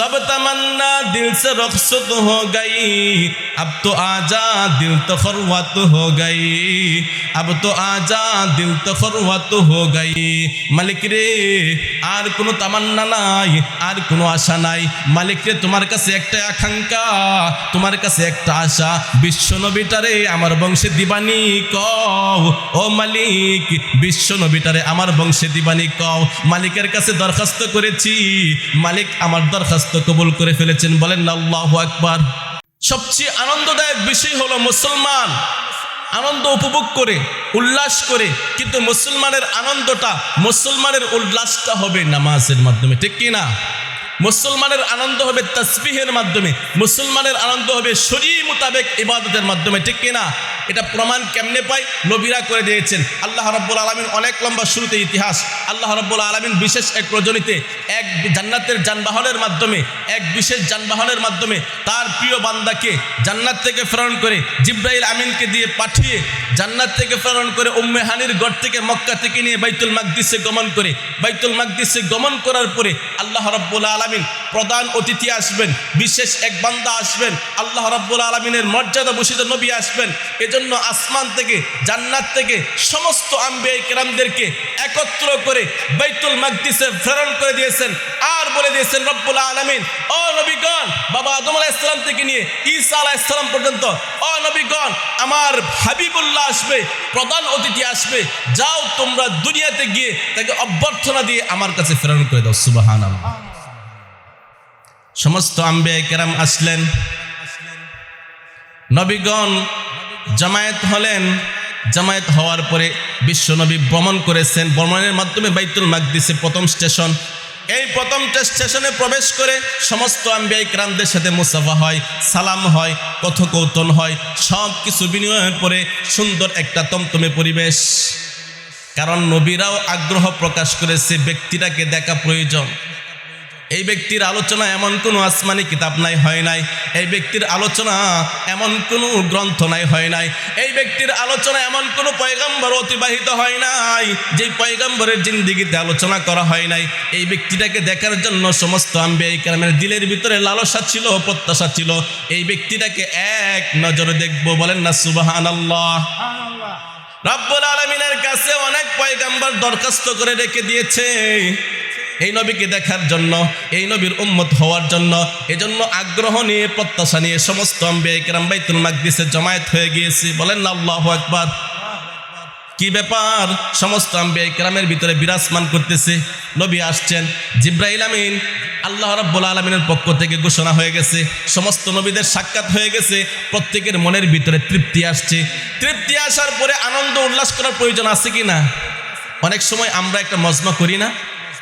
सब तमन्ना दिल से रुखसत हो गई अब तो आजा दिल तो खरवत हो गई अब तो आजा दिल तो खरवत हो गई মালিক রে আর কোনো তামান্না নাই আর কোনো আশা নাই মালিক রে তোমার কাছে একটা আকাঙ্ক্ষা তোমার কাছে একটা আশা বিশ্ব নবীটারে আমার বংশে দিবানি কও ও মালিক বিশ্ব নবীটারে আমার বংশে দিবানি কও মালিকের কাছে দরখাস্ত করেছি মালিক আমার দরখাস্ত কবুল করে ফেলেছেন, বলেন আল্লাহু আকবার। সবচেয়ে আনন্দদায়ক বিষয় হলো মুসলমান আনন্দ উপভোগ করে, উল্লাস করে, কিন্তু মুসলমানের আনন্দটা, মুসলমানের উল্লাসটা হবে নামাজের মাধ্যমে, ঠিক কি না? মুসলমানের আনন্দ হবে তসবিহের মাধ্যমে, মুসলমানের আনন্দ হবে শরীর মোতাবেক ইবাদতের মাধ্যমে, ঠিক কিনা এটা প্রমাণ কেমনে পাই নবীরা করে দিয়েছেন। আল্লাহ রব্বুল আলমিন অনেক লম্বা শুরুতে ইতিহাস। আল্লাহ রব্বুল আলমিন বিশেষ এক রজনীতে এক জান্নাতের যানবাহনের মাধ্যমে, এক বিশেষ যানবাহনের মাধ্যমে তার প্রিয় বান্দাকে জান্নাত থেকে প্রেরণ করে জিব্রাইল আমিনকে দিয়ে পাঠিয়ে জান্নাত থেকে প্রেরণ করে উম্মেহানির গড় থেকে মক্কা থেকে নিয়ে বাইতুল মাকদিসে গমন করে। বাইতুল মাকদিসে গমন করার পরে আল্লাহ রব্বুল আলমিন প্রধান অতিথি আসবেন, বিশেষ এক বান্দা আসবেন, আল্লাহ রব্বুল আলমিনের মর্যাদা বসিত নবী আসবেন। এজন্য আসমান থেকে, জান্নাত থেকে সমস্ত আম্বে কেরামদেরকে একত্র করে বৈতুল মাকদিসে প্রেরণ করে দিয়েছেন আর বলে দিয়েছেন, রব্বুল আলমিন, ও নবীগণ, বাবা আদম আলাহ ইসলাম থেকে নিয়ে ঈসা আলাহ ইসলাম পর্যন্ত, ও নবীগণ, আমার হাবিবুল্লাহ আসবে, প্রধান অতিথি আসবে, যাও তোমরা দুনিয়াতে গিয়ে তাকে অভ্যর্থনা দিয়ে আমার কাছে প্রেরণ করে দাও সুবাহান সমস্ত আম্বে কেরাম আসলেন। নবীগণ জামায়াত হলেন। জামায়াত হওয়ার পরে বিশ্বনবী ভ্রমণ করেছেন। ভ্রমণের মাধ্যমে বাইতুল মাকদিসে প্রথম স্টেশন। এই প্রথম স্টেশনে প্রবেশ করে সমস্ত আম্বিয়াই ক্রামদের সাথে মুসাফা হয়, সালাম হয় কথোকৌতন হয়। সব কিছু বিনিময়ের পরে সুন্দর একটা তমতমে পরিবেশ। কারণ নবীরাও আগ্রহ প্রকাশ করেছে ব্যক্তিটাকে দেখা প্রয়োজন। এই ব্যক্তির আলোচনা এমন কোনো আসমানি কিতাব নাই হয় নাই। এই ব্যক্তির আলোচনা এমন কোনো গ্রন্থ নাই হয় নাই। এই ব্যক্তির আলোচনা এমন কোনো পয়গাম্বর অতিবাহিত হয় নাই যে পয়গাম্বরের জিন্দিগিতে আলোচনা করা হয় নাই। এই ব্যক্তিটাকে দেখার জন্য সমস্ত আম্বে কালামের দিলের ভিতরে লালসা ছিল প্রত্যাশা ছিল। এই ব্যক্তিটাকে এক নজরে দেখব বলেন না সুবাহান আল্লাহ রাব্বুল আলমিনের কাছে অনেক পয়গাম্বর দরখাস্ত করে রেখে দিয়েছে। এই নবীকে দেখার জন্য, এই নবীর উম্মত হওয়ার জন্য, এজন্য আগ্রহ নিয়ে, প্রত্যাশা নিয়ে সমস্ত আম্বে কেরাম বাইতুল মাকদিসে জমায়েত হয়ে গিয়েছে। বলেন না, আল্লাহ একবার কি ব্যাপার? সমস্ত আম্বে কেরামের ভিতরে বিরাজমান করতেছে। নবী আসছেন, জিব্রাইল আমিন, আল্লাহ রাব্বুল আলমিনের পক্ষ থেকে ঘোষণা হয়ে গেছে। সমস্ত নবীদের সাক্ষাৎ হয়ে গেছে। প্রত্যেকের মনের ভিতরে তৃপ্তি আসছে। তৃপ্তি আসার পরে আনন্দ উল্লাস করার প্রয়োজন আছে কি না অনেক সময় আমরা একটা মজমা করি না।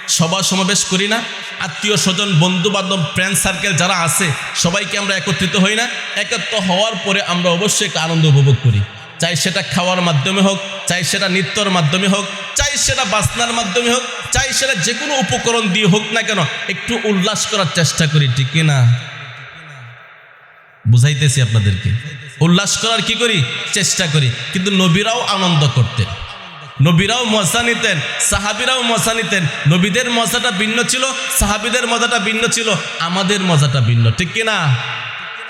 সভা সমাবেশ করি না। আত্মীয় স্বজন বন্ধু বান্ধব ফ্রেন্ড সার্কেল যারা আছে, সবাইকে আমরা একত্রিত হই না। একত্র হওয়ার পরে আমরা অবশ্যই আনন্দ উপভোগ করি। চাই সেটা খাওয়ার মাধ্যমে হোক, চাই সেটা নৃত্যর মাধ্যমে হোক, চাই সেটা বাসনার মাধ্যমে হোক, চাই সেটা যে কোনো উপকরণ দিয়ে হোক না কেন, একটু উল্লাস করার চেষ্টা করি, ঠিক না বুঝাইতেছি আপনাদেরকে। উল্লাস করার কি করি? চেষ্টা করি। কিন্তু নবীরাও আনন্দ করতেন। নবীরাও মজা নিতেন, সাহাবিরাও মজা নিতেন। নবীদের মজাটা ভিন্ন ছিল, সাহাবিদের মজাটা ভিন্ন ছিল, আমাদের মজাটা ভিন্ন, ঠিক কিনা?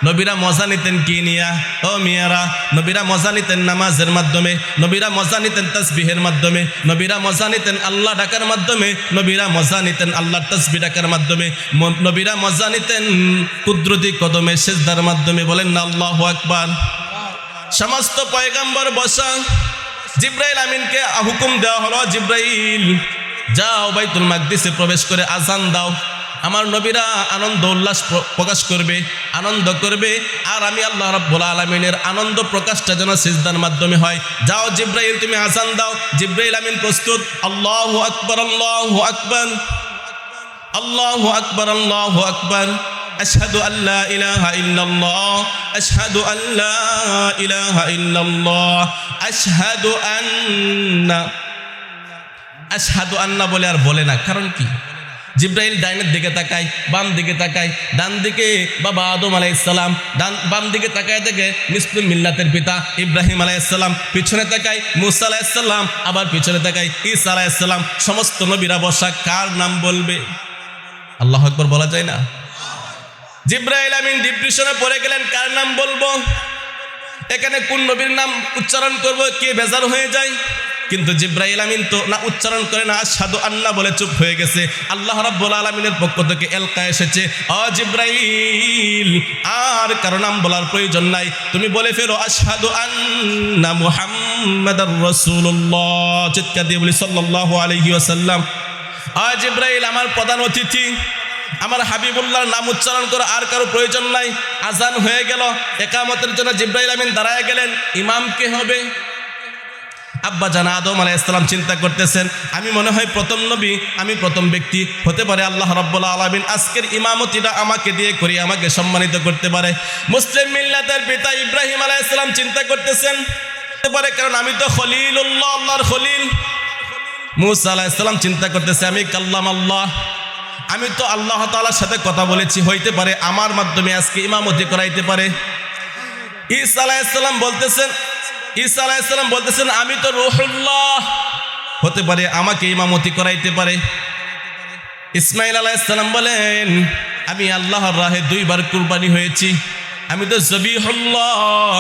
নবীরা মজা নিতেন কি নিয়া? ও মিয়ারা, নবীরা মজা নিতেন নামাজের মাধ্যমে, নবীরা মজা নিতেন তসবিহের মাধ্যমে, নবীরা মজা নিতেন আল্লাহ ডাকার মাধ্যমে, নবীরা মজা নিতেন আল্লাহ তসবি ডাকার মাধ্যমে নবীরা মজা নিতেন কুদরতি কদমে, সেজদার মাধ্যমে বলেন না, আল্লাহ আকবার। সমস্ত পয়গাম্বর বসা জিব্রাইল আমিনকে হুকুম দেওয়া হলো, জিব্রাইল, যাও বাইতুল মাকদিসে প্রবেশ করে আজান দাও। আমার নবীরা আনন্দ উল্লাস প্রকাশ করবে, আনন্দ করবে। আর আমি আল্লাহ রাব্বুল আলমিনের আনন্দ প্রকাশটা যেন সিজদার মাধ্যমে হয়। যাও জিব্রাইল, তুমি আজান দাও। জিব্রাইল আমিন প্রস্তুত। আল্লাহ আকবর আল্লাহ আকবর আল্লাহ আকবর আল্লাহ আকবর। أشهد أن لا إله إلا الله أشهد أن لا إله إلا الله أشهد أن أشهد أن বলে আর বলে না কারণ কি জিব্রাইল ডাইনের দিকে তাকায় বাম দিকে তাকায় ডান দিকে বাবা আদম আলাইসালাম ডান বাম দিকে তাকায় দেখে মিসলুম মিল্লাতের পিতা ইব্রাহিম আলাইসাল্লাম পিছনে তাকায় মুসা আলাইসাল্লাম আবার পিছনে তাকায় ঈসা আলাইসাল্লাম সমস্ত নবীরা বসা কার নাম বলবে আল্লাহ আকবর বলা যায় না জিব্রাইল আমিন ডিপ্রেশনে পড়ে গেলেন, কার নাম বলব? এখানে কোন নবীর নাম উচ্চারণ করব, কে বেজার হয়ে যায়? কিন্তু জিব্রাইল আমিন তো না উচ্চারণ করে না সাধু আল্লাহ বলে চুপ হয়ে গেছে। আল্লাহ রাব্বুল আলামিনের পক্ষ থেকে এলকা এসেছে, অ জিব্রাইল, আর কারও নাম বলার প্রয়োজন নাই। তুমি বলে ফেরো আশহাদু আন্না মুহাম্মাদার রাসূলুল্লাহ। চিৎকার দিয়ে বলি, সাল্লাল্লাহু আলাইহি ওয়াসাল্লাম। আ জিব্রাইল, আমার প্রধান অতিথি। আমার হাবিবুল্লাহর নাম উচ্চারণ করে আর কারও প্রয়োজন নাই। আজান হয়ে গেল। একামতের জন্য জিব্রাইল আমিন দাঁড়ায় গেলেন। ইমাম কে হবে? আব্বা জানা আদম আলাহ ইসলাম চিন্তা করতেছেন, আমি মনে হয় প্রথম নবী, আমি প্রথম ব্যক্তি। হতে পারে আল্লাহ রব্বুল্লাহ আলমিন আজকের ইমামতিটা আমাকে দিয়ে করি আমাকে সম্মানিত করতে পারে। মুসলিম মিল্লাতের পিতা ইব্রাহিম আলাহ ইসলাম চিন্তা করতেছেন, হতে পারে কারণ আমি তো খলিলুল্লাহ, আল্লাহর খলিল। মুসা আলাহ ইসলাম চিন্তা করতেছে, আমি কাল্লাম আল্লাহ আমি তো আল্লাহ তালার সাথে কথা বলেছি, হইতে পারে আমার মাধ্যমে আজকে ইমামতি করাইতে পারে। ঈসা আলাইসাল্লাম বলতেছেন, ঈসা আলাইসাল্লাম বলতেছেন, আমি তো রুহুল্লাহ। হতে পারে আমাকে ইমামতি করাইতে পারে। ইসমাইল আলাইসাল্লাম বলেন, আমি আল্লাহর রাহে দুইবার কুরবানি হয়েছি। আমি তো জবিহুল্লাহ।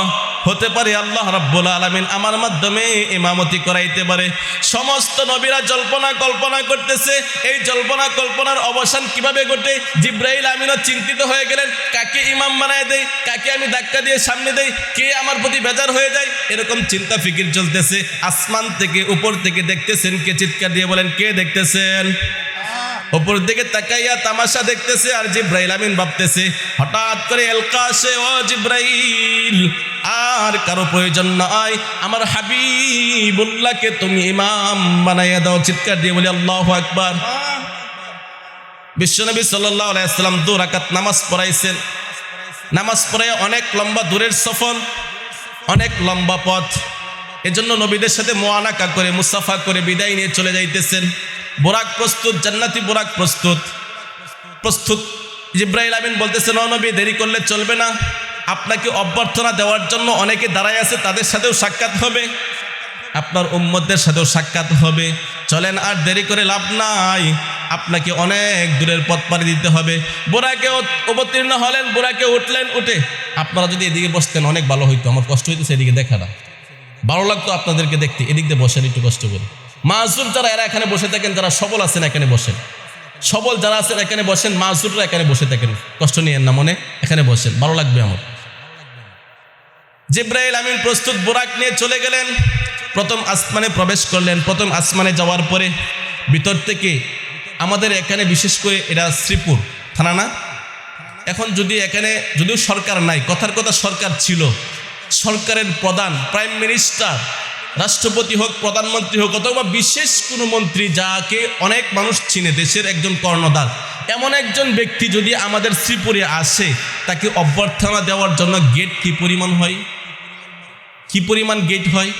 হতে পারে আল্লাহ রাব্বুল আলামিন আমার মাধ্যমে ইমামতি করাইতে পারে। সমস্ত নবীরা জল্পনা কল্পনা করতেছে। এই জল্পনা কল্পনার অবসান কীভাবে ঘটে? জিব্রাহিল আমিনও চিন্তিত হয়ে গেলেন, কাকে ইমাম বানায় দেয় কাকে আমি ধাক্কা দিয়ে সামনে দেই? কে আমার প্রতি বেজার হয়ে যায়? এরকম চিন্তা ফিকির চলতেছে। আসমান থেকে, উপর থেকে দেখতেছেন কে চিৎকার দিয়ে বলেন, কে দেখতেছেন? ওপর দিকে তাকাইয়া তামাশা দেখতেছে আর জিব্রাইল আমিন ভাবতেছে, হঠাৎ করে এলকা আসে ও জিব্রাইল, আর কারও প্রয়োজন নয় আমার হাবিবুল্লাহকে তুমি ইমাম বানাইয়া দাও, চিৎকার দিয়ে বলি, আল্লাহ আকবার। বিশ্বনবী সাল্লাহ আলাইসাল্লাম দু রাকাত নামাজ পড়াইছেন। নামাজ পড়াই অনেক লম্বা দূরের সফর, অনেক লম্বা পথ। এজন্য নবীদের সাথে মোয়ানাকা করে, মুসাফা করে বিদায় নিয়ে চলে যাইতেছেন। বোরাক প্রস্তুত, জান্নাতি বোরাক প্রস্তুত। প্রস্তুত। জিব্রাইল আমিন বলতেছেন "ও নবী, দেরি করলে চলবে না। আপনাকে অভ্যর্থনা দেওয়ার জন্য অনেকে দাঁড়ায় আছে, তাদের সাথেও সাক্ষাৎ হবে। আপনার উম্মতদের সাথেও সাক্ষাৎ হবে। চলেন আর দেরি করে লাভ নাই। আপনাকে অনেক দূরের পথ পাড়ি দিতে হবে। বোরাকে অবতীর্ণ হলেন, বোরাকে উঠলেন, উঠে। আপনারা যদি এদিকে বসতেন, অনেক ভালো হইতো। আমার কষ্ট হইতেছে এদিকে দেখাটা ভালো লাগতো আপনাদেরকে দেখতে। এদিক দিয়ে বসেন, একটু কষ্ট করে। মাসুর যারা, এরা এখানে বসে থাকেন, যারা সবল আছেন এখানে বসেন। সবল যারা আছেন এখানে বসেন, মাসুররা এখানে বসে থাকেন। কষ্ট নিয়েন না মনে, এখানে বসেন, ভালো লাগবে আমার। জিব্রাইল আমিন প্রস্তুত, বোরাক নিয়ে চলে গেলেন। প্রথম আসমানে প্রবেশ করলেন, প্রথম আসমানে যাওয়ার পরে ভিতর থেকে আমাদের এখানে বিশেষ করে এটা শ্রীপুর, থানা না? এখন যদি এখানে, যদিও সরকার নাই, কথার কথা সরকার ছিল, সরকারের প্রধান, প্রাইম মিনিস্টার রাষ্ট্রপতি হোক, প্রধানমন্ত্রী হোক, অথবা বিশেষ কোনো মন্ত্রী যাকে অনেক মানুষ চিনে, দেশের একজন কর্ণধার। এমন একজন ব্যক্তি যদি আমাদের শ্রীপুরে আসে, তাকে অভ্যর্থনা দেওয়ার জন্য গেট কি পরিমাণ হয়? কি পরিমাণ গেট হয়?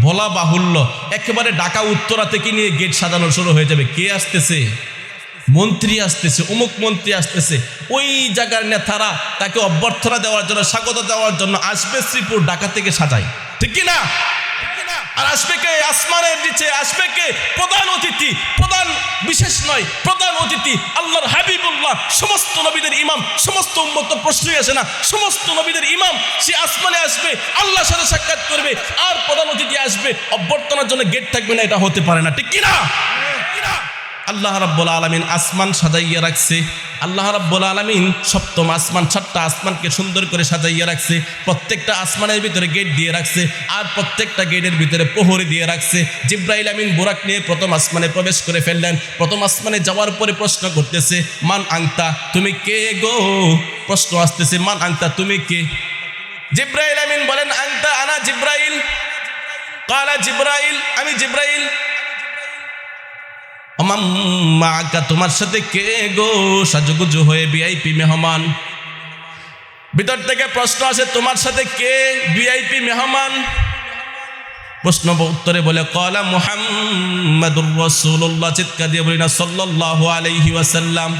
বলা বাহুল্য। একেবারে ঢাকা, উত্তরা থেকে নিয়ে গেট সাজানো শুরু হয়ে যাবে। কে আসতেছে? মন্ত্রী আসতেছে, অমুক মন্ত্রী আসতেছে। ওই জায়গার নেতারা তাকে অভ্যর্থনা দেওয়ার জন্য, স্বাগত দেওয়ার জন্য আসবে শ্রীপুর ঢাকা থেকে সাজায়। ঠিক কি না? আর আসবে কে? আসমানের নিচে আসবে কে? প্রধান অতিথি, প্রধান বিশেষ নয়, প্রধান অতিথি। আল্লাহর হাবিবুল্লাহ, সমস্ত নবীদের ইমাম, সমস্ত উন্মত প্রশ্নই আসে না। সমস্ত নবীদের ইমাম, সে আসমানে আসবে, আল্লাহর সাথে সাক্ষাৎ করবে, আর প্রধান অতিথি আসবে। অভ্যর্থনার জন্য গেট থাকবে না, এটা হতে পারে না, ঠিক কিনা? আল্লাহ রাব্বুল আলামিন আসমান সাজাইয়া রাখছে। আল্লাহ রাব্বুল আলামিন সপ্তম আসমান, সাতটা আসমানকে সুন্দর করে সাজাইয়া রাখছে। প্রত্যেকটা আসমানের ভিতরে গেট দিয়ে রাখছে আর প্রত্যেকটা গেটের ভিতরে প্রহরী দিয়ে রাখছে। জিব্রাইল আমিন বোরাক নিয়ে প্রথম আসমানে প্রবেশ করে ফেললেন। প্রথম আসমানে যাওয়ার পরে প্রশ্ন করতেছে, মান আংতা তুমি কে গো? প্রশ্ন আসতেছে, মান আংতা তুমি কে? জিব্রাইল আমিন বলেন আংতা আনা জিব্রাইল। কালা জিব্রাইল, আমি জিব্রাইল। মাকা তোমার সাথে কে গো? সাজুগুজু হয়ে ভিআইপি মেহমান। ভিতর থেকে প্রশ্ন আছে তোমার সাথে কে ভিআইপি মেহমান? প্রশ্ন উত্তরে বলে, কলা মুহাম্মাদুর রাসূলুল্লাহ চিৎকার দিয়ে বলি না, সাল্লাল্লাহু আলাইহি ওয়াসাল্লাম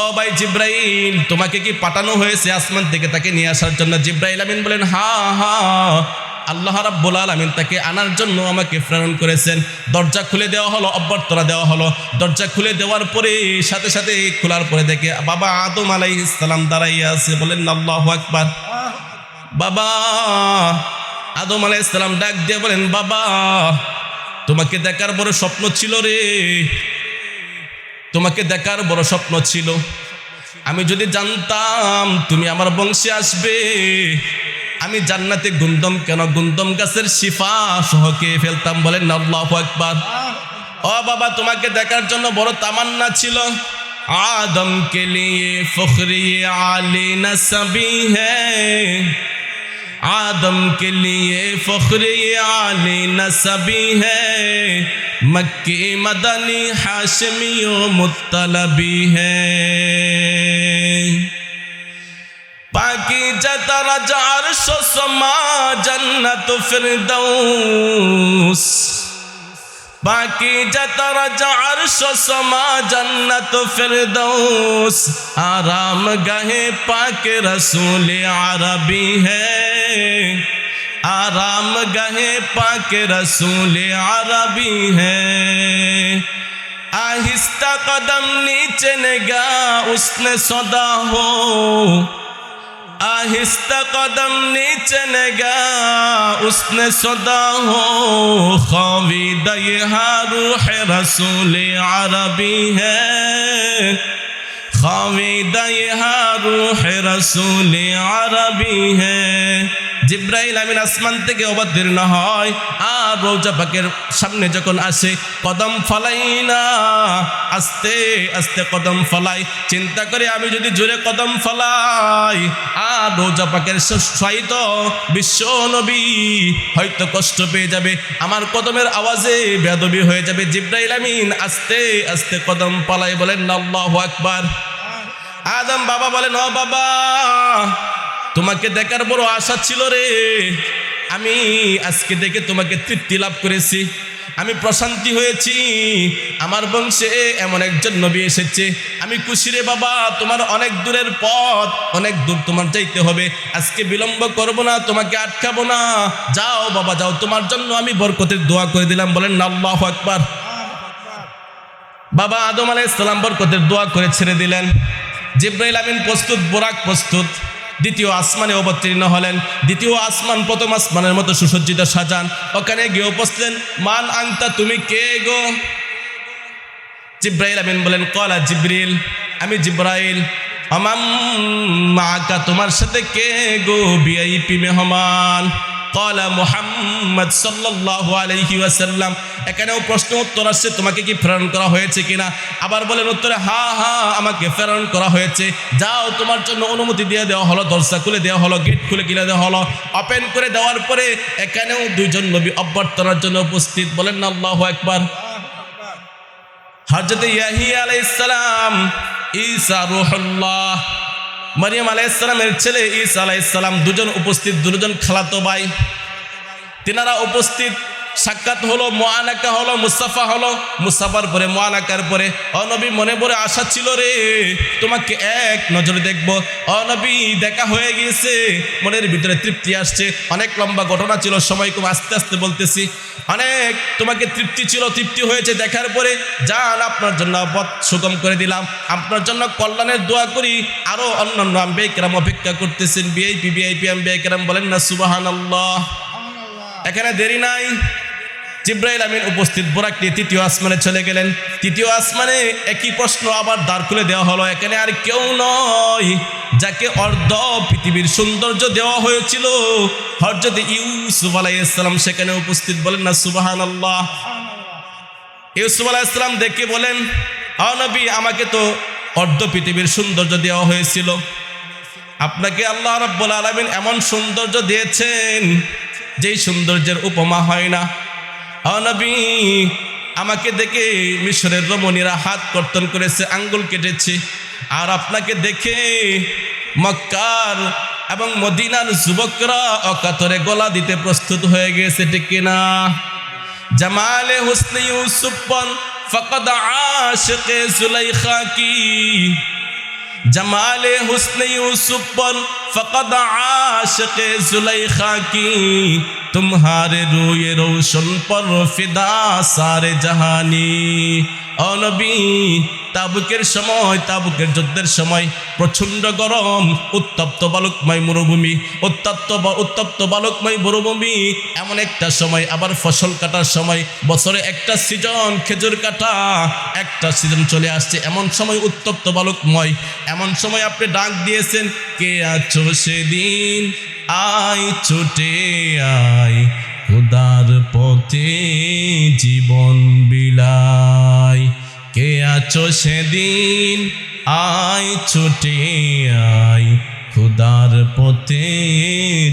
ও ভাই জিব্রাইল, তোমাকে কি পাঠানো হয়েছে আসমান থেকে তাকে নিয়ে আসার জন্য? জিব্রাইল আমিন বলেন, হা হা আল্লাহ রাব্বুল আলামিন তাকে আনার জন্য আমাকে প্রেরণ করেছেন। দরজা খুলে দেওয়া হলো, অভ্যর্থনা দেওয়া হলো। দরজা খুলে দেওয়ার পরে, সাথে সাথে খোলার পরে দেখে, বাবা আদম আলাইহিস সালাম দাঁড়াইয়া আছে, বলেন, আল্লাহু আকবার। বাবা আদম আলাইহিস সালাম ডাক দিয়ে বলেন, বাবা, তোমাকে দেখার বড় স্বপ্ন ছিল রে। তোমাকে দেখার বড় স্বপ্ন ছিল। আমি যদি জানতাম তুমি আমার বংশে আসবে আমি জান্নাতে গুন্দম কেন গুন্দম গাছের শিফা সহকে ফেলতাম বলেন আল্লাহু আকবার ও বাবা তোমাকে দেখার জন্য বড় তামান্না ছিল আদম কে লিয়ে ফখরি আলী নসবি হ্যাঁ आदम के लिए फख्र आली नसबी है मक्की मदनी हाशमी मुतलबी है बाकी जतरा चार सो समा, जन्नत फिर दूस बाकी जतरा चार सो समा, जन्नत फिर आराम गहे पाके रसूल अरबी है। आराम गहे पाके रसूल अरबी है। आहिस्ता कदम नीचे नेगा, उसने सदा हो। آہستہ قدم نیچے نگا اس نے صدا ہو خوی دیہا روح رسول عربی ہے خوی دیہا روح رسول عربی ہے জিব্রাইল আমিন আসমান থেকে অবতীর্ণ হয় আর রৌজা পাকের সামনে যখন আসে কদম ফালাই না আস্তে আস্তে কদম ফলাই। চিন্তা করে আমি যদি জোরে কদম ফলাই, আর রৌজা পাকের সাহিত বিশ্ব নবী হয়তো কষ্ট পেয়ে যাবে। আমার কদমের আওয়াজে বেদবি হয়ে যাবে। জিব্রাইল আমিন আস্তে আস্তে কদম ফলাই বলেন, আল্লাহু আকবার। আদম বাবা বলেন, ও বাবা, তোমাকে দেখার বড় আশা ছিল রে। আমি আজকে দেখে তোমাকে তৃপ্তি লাভ করেছি। আমি প্রশান্তি হয়েছি। আমার বংশে এমন একজন নবী এসেছে। আমি খুশি রে বাবা, তোমার অনেক দূরের পথ, অনেক দূর তোমার যাইতে হবে। আজকে বিলম্ব করব না, তোমাকে আটকাবো না। যাও বাবা, যাও। তোমার জন্য আমি বরকতের দোয়া করে দিলাম। বলেন, আল্লাহু আকবার। বাবা আদম আলাইহিস সালাম বরকতের দোয়া করে ছেড়ে দিলেন। জিব্রাইল আমিন প্রস্তুত, বোরাক প্রস্তুত। দ্বিতীয় আসমানে অবতীর্ণ হলেন। দ্বিতীয় আসমান প্রথম আসমানের মতো সুসজ্জিত সাজান। ওখানে গিয়ে উপস্থিত, মান আংতা তুমি কে গো? জিব্রাইল আমিন বলেন কলা জিব্রিল, আমি জিব্রাইল। আমাম মাকা, তোমার সাথে কে গো? বিআইপি মেহমান। কলা মুহাম্মদ সাল্লাল্লাহু আলাইহি ওয়াসাল্লাম এখানেও প্রশ্ন উত্তর আসছে, তোমাকে কি প্রেরণ করা হয়েছে কিনা? আবার বলেন উত্তরে, হা হা, আমাকে প্রেরণ করা হয়েছে। যাও, তোমার জন্য অনুমতি দিয়ে দেওয়া হলো, দরজা খুলে দেওয়া হলো, গেট খুলে কিনে দেওয়া হলো। ওপেন করে দেওয়ার পরে এখানেও দুইজন নবী অভ্যর্থনার জন্য উপস্থিত। বলেন না, আল্লাহু একবার হজরত ইয়াহি আলাইসালাম ঈসা রুহুল্লাহ মারিয়াম আলাইসালামের ছেলে ইসা আলাইসালাম দুজন উপস্থিত দুজন খালাতো ভাই। তিনারা উপস্থিত সাক্ষাৎ হলো, মোয়ানাকা হলো, মুস্তাফা হলো। মুস্তাফার পরে, মোয়ানাকার পরে। অনবী মনে পড়ে আশা ছিল রে, তোমাকে এক নজরে দেখব। অনবী দেখা হয়ে গিয়েছে, মনের ভিতরে তৃপ্তি আসছে। অনেক লম্বা ঘটনা ছিল, সময় খুব আস্তে আস্তে বলতেছি। অনেক তোমাকে তৃপ্তি ছিল, তৃপ্তি হয়েছে দেখার পরে। যান, আপনার জন্য পথ সুগম করে দিলাম। আপনার জন্য কল্যাণের দোয়া করি। আরও অন্যান্য আম্বেকেরাম অপেক্ষা করতেছেন। বিআইপি বিআইপি আম্বেকেরাম বলেন না সুবাহান এখানে দেরি নাই। জিব্রাইল আমিন উপস্থিত বোরাকটি তৃতীয় আসমানে চলে গেলেন। তৃতীয় আসমানে একই প্রশ্ন আবার দাঁড় খুলে দেওয়া হলো, এখানে আর কেউ নয়, যাকে অর্ধ পৃথিবীর সৌন্দর্য দেওয়া হয়েছিল। হরজত ইউসুফ আলাইসালাম সেখানে উপস্থিত বলেন, না সুবাহান আল্লাহ ইউসুফ আলাইসালাম দেখে বলেন নবী, আমাকে তো অর্ধ পৃথিবীর সৌন্দর্য দেওয়া হয়েছিল। আপনাকে আল্লাহ রাব্বুল আলামিন এমন সৌন্দর্য দিয়েছেন, যেই সৌন্দর্যের উপমা হয় না। আমাকে দেখে মিশরের রমণীরা হাত কর্তন করেছে, আঙ্গুল কেটেছে। আর আপনাকে দেখে মক্কার এবং মদিনার যুবকরা অকাতরে গলা দিতে প্রস্তুত হয়ে গেছে, ঠিক না জামালে হুসনি ইউসুফন ফকদ আশকে সুলাইখা কি জামালে হুসনি ইউসুফন ফকদ আশকে সুলাইখা কি তুমারে রুয়ে রৌশন পর ফিদা সারে জাহানি অনবী তাবুকের সময় তাবুকের যুদ্ধের সময় প্রচণ্ড গরম উত্তপ্ত বালকময় মরুভূমি উত্তপ্ত বা উত্তপ্ত বালকময় মরুভূমি এমন একটা সময়, আবার ফসল কাটার সময়, বছরে একটা সিজন, খেজুর কাটা, একটা সিজন চলে আসছে। এমন সময় উত্তপ্ত বালকময়, এমন সময় আপনি ডাক দিয়েছেন, কে আছো সেদিন? আয়, ছুটে আয়, খোদার পথে জীবন বিলাই কে আছো সেদিন? আয়, ছুটে আয়, খোদার পথে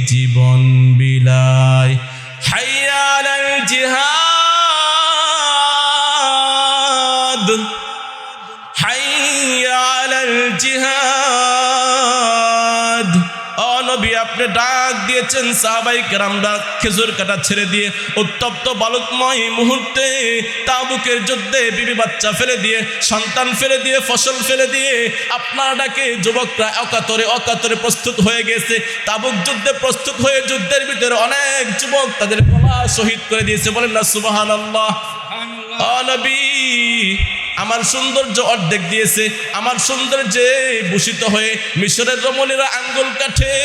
জীবন বিলাই হাইয়াল জিহাদ দিয়েছেন সাহাবাই কেরামরা খেজুর কাটা ছেড়ে দিয়ে উত্তপ্ত বালকময় মুহূর্তে তাবুকের যুদ্ধে বিবি বাচ্চা ফেলে দিয়ে সন্তান ফেলে দিয়ে ফসল ফেলে দিয়ে আপনার ডাকে যুবকরা অকাতরে অকাতরে প্রস্তুত হয়ে গেছে। তাবুক যুদ্ধে প্রস্তুত হয়ে যুদ্ধের ভিতরে অনেক যুবক তাদের গলা শহীদ করে দিয়েছে। বলেন না সুবাহান আল্লাহ আমার সৌন্দর্য অর্ধেক দিয়েছে। আমার সৌন্দর্যে ভূষিত হয়ে মিশরের রমণীরা আঙ্গুল কাঠে।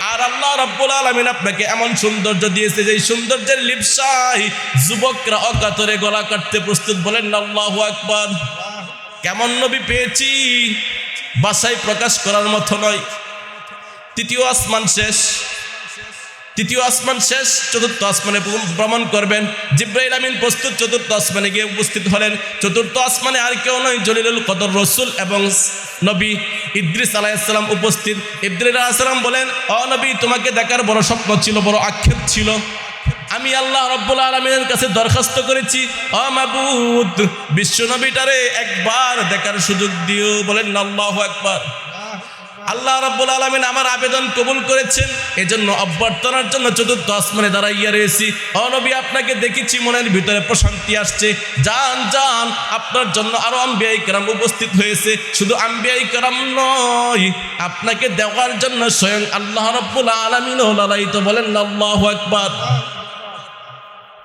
আর আল্লাহ রাব্বুল আলামিন আপনাকে এমন সৌন্দর্য দিয়েছে যে সৌন্দর্যের লিপসাই যুবকরা অকাতরে গলা কাটতে প্রস্তুত বলেন, আল্লাহু আকবার। কেমন নবী পেয়েছি? বাসায় প্রকাশ করার মতো নয়। তৃতীয় আসমান শেষ। তৃতীয় আসমান শেষ, চতুর্থ আসমানে ভ্রমণ করবেন। জিব্রাইল আমিন প্রস্তুত, চতুর্থ আসমানে গিয়ে উপস্থিত হলেন। চতুর্থ আসমানে আর কেউ নয়, জলিলুল কদর রসুল এবং নবী ইদ্রিস আলাইসালাম উপস্থিত। ইদ্রিস আলাইসালাম বলেন অ নবী, তোমাকে দেখার বড় স্বপ্ন ছিল, বড় আক্ষেপ ছিল। আমি আল্লাহ রব্বুল আলমিনের কাছে দরখাস্ত করেছি অ মাবুদ, বিশ্ব নবীটারে একবার দেখার সুযোগ দিও। বলেন, আল্লাহ একবার আল্লাহ রাব্বুল আলামিন আমার আবেদন কবুল করেছেন। এজন্য অভ্যর্থনার জন্য চতুর্থ আসমানে দাঁড়াইয়া রয়েছি। অনবী আপনাকে দেখেছি, মনের ভিতরে প্রশান্তি আসছে। যান যান, আপনার জন্য আরও আম্বিয়াই কেরাম উপস্থিত হয়েছে। শুধু আম্বিয়াই কেরাম নয়, আপনাকে দেওয়ার জন্য স্বয়ং আল্লাহ রাব্বুল লালায়িত বলেন, আল্লাহু আকবার।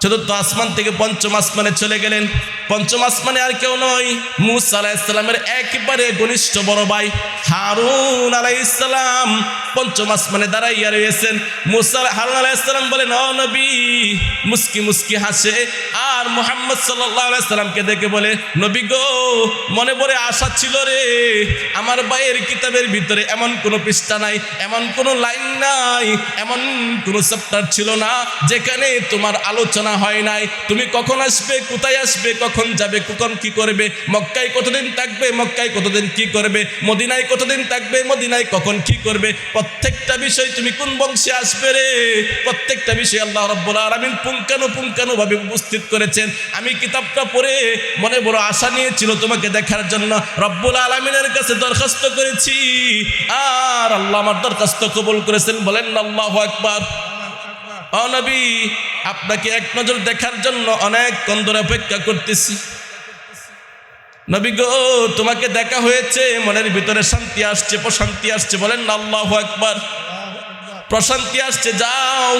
চতুর্থ আসমান থেকে পঞ্চম আসমানে চলে গেলেন। পঞ্চম আসমানে আর কেউ নয়। মুসা আলাইসালামের একেবারে ঘনিষ্ঠ বড় ভাই, হারুন আলাইসালাম পঞ্চম আসমানে দাঁড়াইয়া রয়েছেন। মুসা হারুন আলাইসালাম বলেন অ নবী, মুস্কি মুস্কি হাসে। আর মোহাম্মদ সাল্লাহ আলাইসালামকে দেখে বলে, নবী গো, মনে পড়ে আশা ছিল রে, আমার ভাইয়ের কিতাবের ভিতরে এমন কোনো পৃষ্ঠা নাই, এমন কোনো লাইন নাই, এমন কোনো চ্যাপ্টার ছিল না, যেখানে তোমার আলোচনা হয় নাই। তুমি কখন আসবে, কোথায় আসবে, কখন যাবে, কখন কি করবে, মক্কায় কতদিন থাকবে, মক্কায় কতদিন কি করবে, মদিনায় কতদিন থাকবে, মদিনায় কখন কি করবে, প্রত্যেকটা বিষয় তুমি কোন বংশে আসবে রে? প্রত্যেকটা বিষয় আল্লাহ রব্বুল আলামিন পুঙ্খানু পুঙ্খানু ভাবে উপস্থিত করেছেন। আমি কিতাবটা পড়ে মনে বড় আশা নিয়েছিল তোমাকে দেখার জন্য। রব্বুল আলমিনের কাছে দরখাস্ত করেছি। আর আল্লাহ আমার দরখাস্ত কবুল করেছেন, বলেন আল্লাহ একবার ও নবী, আপনাকে এক নজর দেখার জন্য অনেক কম ধরে অপেক্ষা করতেছি। নবী গো, তোমাকে দেখা হয়েছে, মনের ভিতরে শান্তি আসছে, প্রশান্তি আসছে, বলেন আল্লাহ একবার প্রশান্তি আসছে, যাও,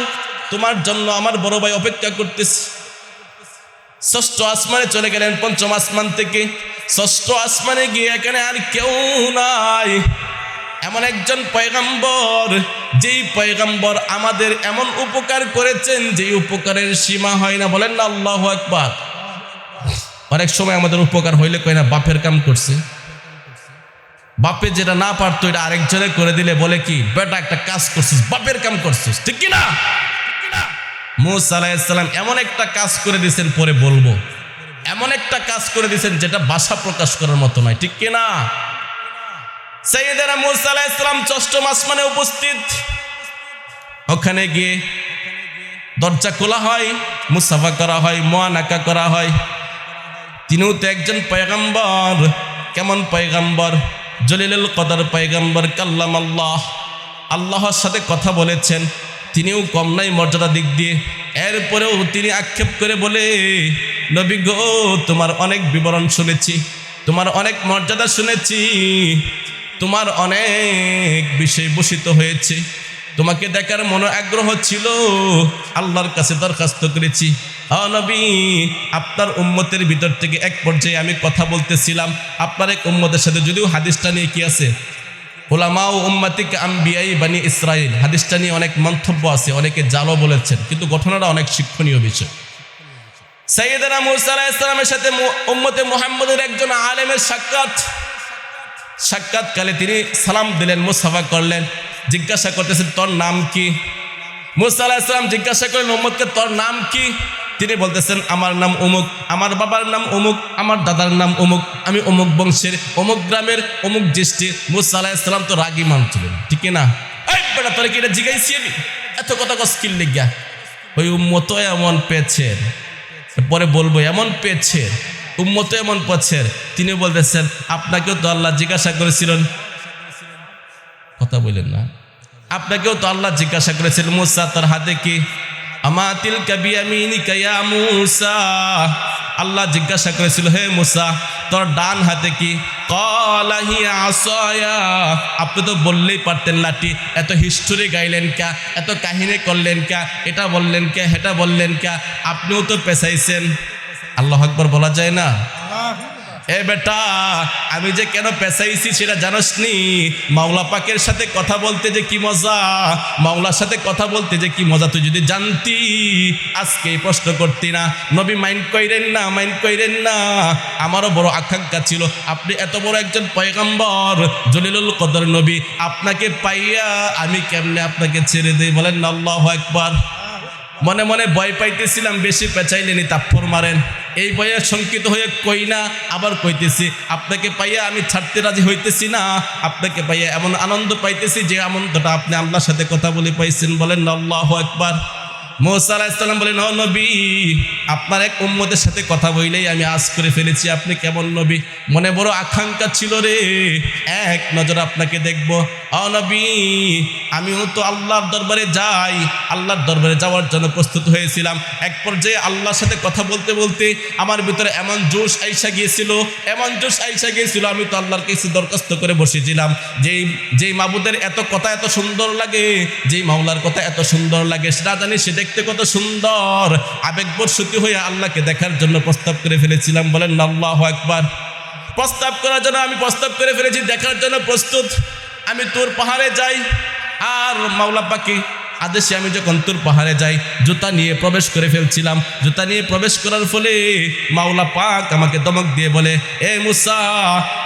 তোমার জন্য আমার বড় ভাই অপেক্ষা করতেছি। ষষ্ঠ আসমানে চলে গেলেন পঞ্চম আসমান থেকে। ষষ্ঠ আসমানে গিয়ে এখানে আর কেউ নাই। এমন একজন পয়গাম্বর যেই পয়গাম্বর আমাদের এমন উপকার করেছেন, যেই উপকারের সীমা হয় না, বলেন না আল্লাহ একবার অনেক সময় আমাদের উপকার হইলে কয় না, বাপের কাম করছে। বাপে যেটা না পারতো, এটা আরেকজনে করে দিলে বলে কি, বেটা, একটা কাজ করছিস, বাপের কাম করছিস। ঠিক কি না মুসা আলাইসাল্লাম এমন একটা কাজ করে দিয়েছেন, পরে বলব। এমন একটা কাজ করে দিয়েছেন, যেটা বাসা প্রকাশ করার মতো নয়, ঠিক কি না সৈয়দেরা মুসা আলাইসাল্লাম ষষ্ঠম আসমানে উপস্থিত। ওখানে গিয়ে দরজা খোলা হয়, মুসাফা করা হয়, মোয়ানাকা করা হয়। তিনিও তো একজন পয়গাম্বর। কেমন পয়গাম্বর? জলিলুল কদর পয়গাম্বর কাল্লাম আল্লাহ আল্লাহর সাথে কথা বলেছেন। তিনিও কম নাই মর্যাদা দিক দিয়ে। এরপরেও তিনি আক্ষেপ করে বলে, নবী গো, তোমার অনেক বিবরণ শুনেছি, তোমার অনেক মর্যাদা শুনেছি। তোমার অনেক বিষয় বসিত হয়েছে। তোমাকে দেখার মনো আগ্রহ ছিল। আল্লাহর কাছে দরখাস্ত করেছি। নবী, আপনার উম্মতের ভিতর থেকে এক পর্যায়ে আমি কথা বলতেছিলাম। আপনার এক উম্মতের সাথে যদিও হাদিসটা নিয়ে কি আছে? ওলামা ও উম্মাতিক আম্বিয়াই বানি ইসরায়েল হাদিসটা নিয়ে অনেক মন্তব্য আছে, অনেকে জালও বলেছেন, কিন্তু ঘটনাটা অনেক শিক্ষণীয় বিষয়। সাইয়েদানা মুসা সালামের সাথে উম্মতে মুহাম্মদের একজন আলেমের সাক্ষাৎ। সাক্ষাৎকালে তিনি সালাম দিলেন মুসাফা করলেন। জিজ্ঞাসা করতেছেন, তোর নাম কি? মুসা জিজ্ঞাসা করলেন উম্মতকে তোর নাম কি? তিনি বলতেছেন, আমার নাম অমুক, আমার বাবার নাম অমুক, আমার দাদার নাম অমুক, আমি অমুক বংশের, অমুক গ্রামের, অমুক জ্যেষ্ঠী মুসা তো রাগী মান ছিলেন ঠিক না? বেটা, তোরে কি এটা জিগাইছি আমি? এত কথা কস্কিল লেগা ওই উম্মত এমন পেয়েছে পরে বলব, এমন পেয়েছে উম্মত এমন পছের তিনি বলতেছেন, আপনাকেও তো আল্লাহ জিজ্ঞাসা করেছিলেন। কথা বললেন না। আপনাকেও তো আল্লাহ জিজ্ঞাসা করেছিলেন, মুসা, তার হাতে কি? আমাতিল মুসা। আল্লাহ জিজ্ঞাসা করেছিল, হে মুসা, তোর ডান হাতে কি? কলাহি আসয়া। আপনি তো বললেই পারতেন লাঠি। এত হিস্টোরি গাইলেন কা এত কাহিনী করলেন কা এটা বললেন কে হেটা বললেন কা আপনিও তো পেছাইছেন আল্লাহ আকবর বলা যায় না? এ বেটা, আমি যে কেন পেছাইছি সেটা জানোস নি? মাওলা পাকের সাথে কথা বলতে যে কি মজা? মাওলার সাথে কথা বলতে যে কি মজা তুই যদি জানতি? আজকে প্রশ্ন করতি না। নবী মাইন্ড কইরেন না, মাইন্ড কইরেন না। আমারও বড় আকাঙ্ক্ষা ছিল। আপনি এত বড় একজন পয়গম্বর, জলিলুল কদর নবী, আপনাকে পাইয়া আমি কেমনে আপনাকে ছেড়ে দিই? বলেন আল্লাহ একবার মনে মনে ভয় পাইতেছিলাম, বেশি পেঁচাইলেনি তাপ্পর মারেন। এই বয়ে শঙ্কিত হয়ে কই না, আবার কইতেছি, আপনাকে পাইয়া আমি ছাড়তে রাজি হইতেছি না। আপনাকে পাইয়া এমন আনন্দ পাইতেছি যে আনন্দটা আপনি আল্লাহর সাথে কথা বলে পাইছেন। বলেন, আল্লাহ একবার মোসা আলাহিসাল্লাম বলেন, ও নবী আপনার এক উম্মতের সাথে কথা বইলেই আমি আজ করে ফেলেছি, আপনি কেমন নবী? মনে বড় আকাঙ্ক্ষা ছিল রে। এক নজর আপনাকে দেখব। ও নবী, আমিও তো আল্লাহর দরবারে যাই। আল্লাহর দরবারে যাওয়ার জন্য প্রস্তুত হয়েছিলাম। এক পর্যায়ে আল্লাহর সাথে কথা বলতে বলতে আমার ভিতরে এমন জোশ আইসা গিয়েছিল, এমন জোশ আইসা গিয়েছিল, আমি তো আল্লাহর কাছে দরখাস্ত করে বসেছিলাম। যেই যেই মাবুদের এত কথা এত সুন্দর লাগে, যেই মাওলার কথা এত সুন্দর লাগে, সেটা জানি সে দেখতে কত সুন্দর। আবেগবর্ষতি হয়ে আল্লাহকে দেখার জন্য প্রস্তাব করে ফেলেছিলাম। বলেন, আল্লাহ একবার প্রস্তাব করার জন্য আমি প্রস্তাব করে ফেলেছি, দেখার জন্য প্রস্তুত। আমি তোর পাহাড়ে যাই, আর মাওলা আদেশে আমি যখন তোর পাহাড়ে যাই, জুতা নিয়ে প্রবেশ করে ফেলছিলাম। জুতা নিয়ে প্রবেশ করার ফলে মাওলা পাক আমাকে দমক দিয়ে বলে, এ মুসা,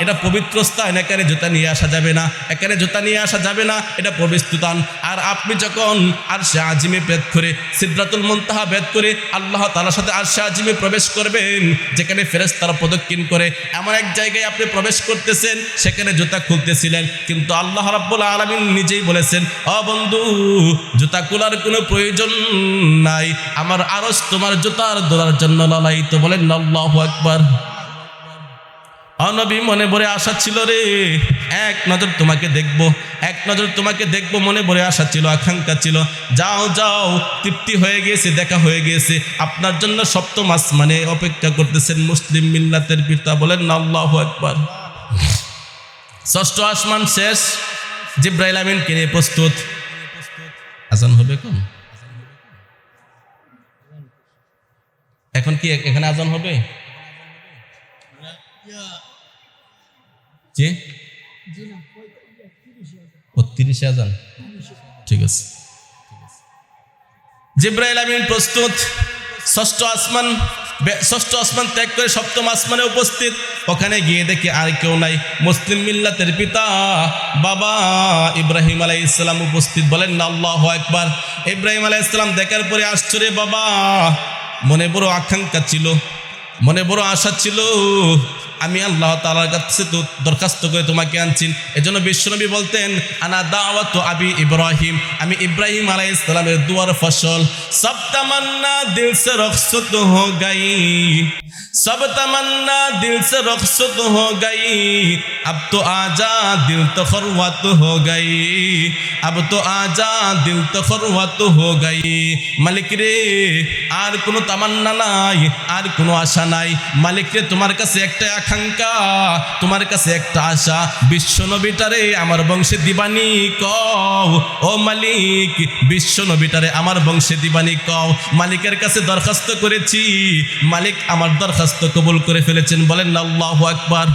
এটা পবিত্র স্থান, এখানে জুতা নিয়ে আসা যাবে না, এখানে জুতা নিয়ে আসা যাবে না, এটা পবিত্র স্থান আর আপনি যখন আর সে আজিমে ভেদ করে সিদ্ধাতুল মন্তাহা ভেদ করে আল্লাহ তালার সাথে আর সে আজিমে প্রবেশ করবেন, যেখানে ফেরেস তারা প্রদক্ষিণ করে, এমন এক জায়গায় আপনি প্রবেশ করতেছেন, সেখানে জুতা খুলতেছিলেন। কিন্তু আল্লাহ রাব্বুল আলামিন নিজেই বলেছেন, অ বন্ধু জুতা খোলার কোনো প্রয়োজন নাই। আমার আরস তোমার জুতার দোলার জন্য ললাই তো বলেন, আল্লাহ একবার অনবী মনে ভরে আশা ছিল রে। এক নজর তোমাকে দেখব, এক নজর তোমাকে দেখব, মনে ভরে আশা ছিল, আকাঙ্ক্ষা ছিল। যাও যাও, তৃপ্তি হয়ে গিয়েছে দেখা হয়ে গিয়েছে আপনার জন্য সপ্তম আসমানে অপেক্ষা করতেছেন মুসলিম মিল্লাতের পিতা বলেন, আল্লাহ একবার ষষ্ঠ আসমান শেষ, জিব্রাইল আমিন কিনে প্রস্তুত। আজান হবে কোন এখন কি এখানে আজান হবে? জি? বত্রিশে আজান। ঠিক আছে। জিব্রাইল আমিন প্রস্তুত। ষষ্ঠ আসমান। ষষ্ঠ আসমান ত্যাগ করে সপ্তম আসমানে উপস্থিত। ওখানে গিয়ে দেখি আর কেউ নাই। মুসলিম মিল্লাতের পিতা বাবা ইব্রাহিম আলাই ইসলাম উপস্থিত। বলেন না আল্লাহ একবার ইব্রাহিম আলাই ইসলাম দেখার পরে আশ্চর্য, বাবা, মনে বড় আকাঙ্ক্ষা ছিল, মনে বড় আশা ছিল। আমি আল্লাহ তালার কাছে তো দরখাস্ত করে তোমাকে আনছি। এজন্য বিশ্বনবী বলতেন, আনা দাওয়াত আবি ইব্রাহিম। আমি ইব্রাহিম আলাই ইসলামের দুয়ার ফসল। সব তামান্না দিল সে রক্ত হো গাই। সব তামান্না দিল সে রক্ত হো গাই। আব তো আজা দিল তো খরওয়াত হো গাই। আব তো আজা দিল তো খরওয়াত হো গাই। মালিক রে, আর কোনো তামান্না নাই, আর কোনো আশা নাই। মালিক রে, তোমার কাছে একটা আকাঙ্ক্ষা। তোমার কাছে একটা আশা বিশ্ব নবীটারে আমার বংশে দিবানি কও। ও মালিক বিশ্ব নবীটারে আমার বংশে দিবানি কও। মালিকের কাছে দরখাস্ত করেছি, মালিক আমার দরখাস্ত কবুল করে ফেলেছেন, বলেন আল্লাহু আকবার।